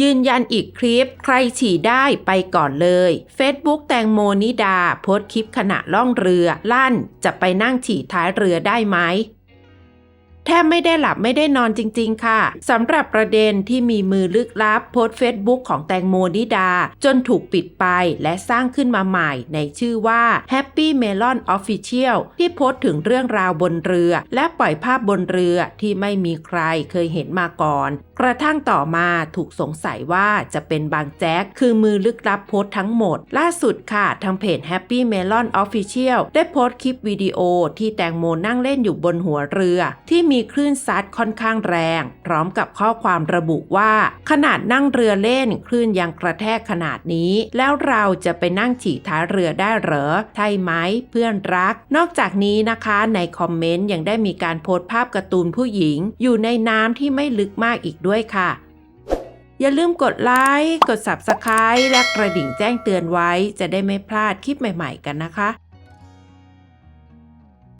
ยืนยันอีกคลิป ใครฉี่ได้ไปก่อนเลย Facebook แตงโมนิดา โพสคลิปขณะล่องเรือ ลั่นจะไปนั่งฉี่ท้ายเรือได้ไหมแทบไม่ได้หลับไม่ได้นอนจริง ๆ ค่ะสำหรับประเด็นที่มีมือลึกลับโพสเฟซบุ๊กของแตงโมนิดา จนถูกปิดไปและสร้างขึ้นมาใหม่ ในชื่อว่า Happy Melon Official ที่โพสถึงเรื่องราวบนเรือ และปล่อยภาพบนเรือที่ไม่มีใครเคยเห็นมาก่อน กระทั่งต่อมาถูกสงสัยว่าจะเป็นบางแจ็คคือมือลึกลับโพสต์ทั้งหมด ล่าสุดค่ะ ทางเพจ Happy Melon Official ได้โพสต์คลิปวิดีโอที่แตงโมนั่งเล่นอยู่บนหัวเรือ ที่มีคลื่นซัดค่อนข้างแรง พร้อมกับข้อความระบุว่า ขนาดนั่งเรือเล่นคลื่นยังกระแทกขนาดนี้ แล้วเราจะไปนั่งฉี่ท้ายเรือได้เหรอใช่ไหมเพื่อนรัก นอกจากนี้นะคะในคอมเมนต์ยังได้มีการโพสต์ภาพการ์ตูนผู้หญิง อยู่ในน้ำที่ไม่ลึกมากอีกด้วยค่ะ อย่าลืมกดไลค์ กด Subscribe และกระดิ่งแจ้งเตือนไว้ จะได้ไม่พลาดคลิปใหม่ ๆ กันนะคะ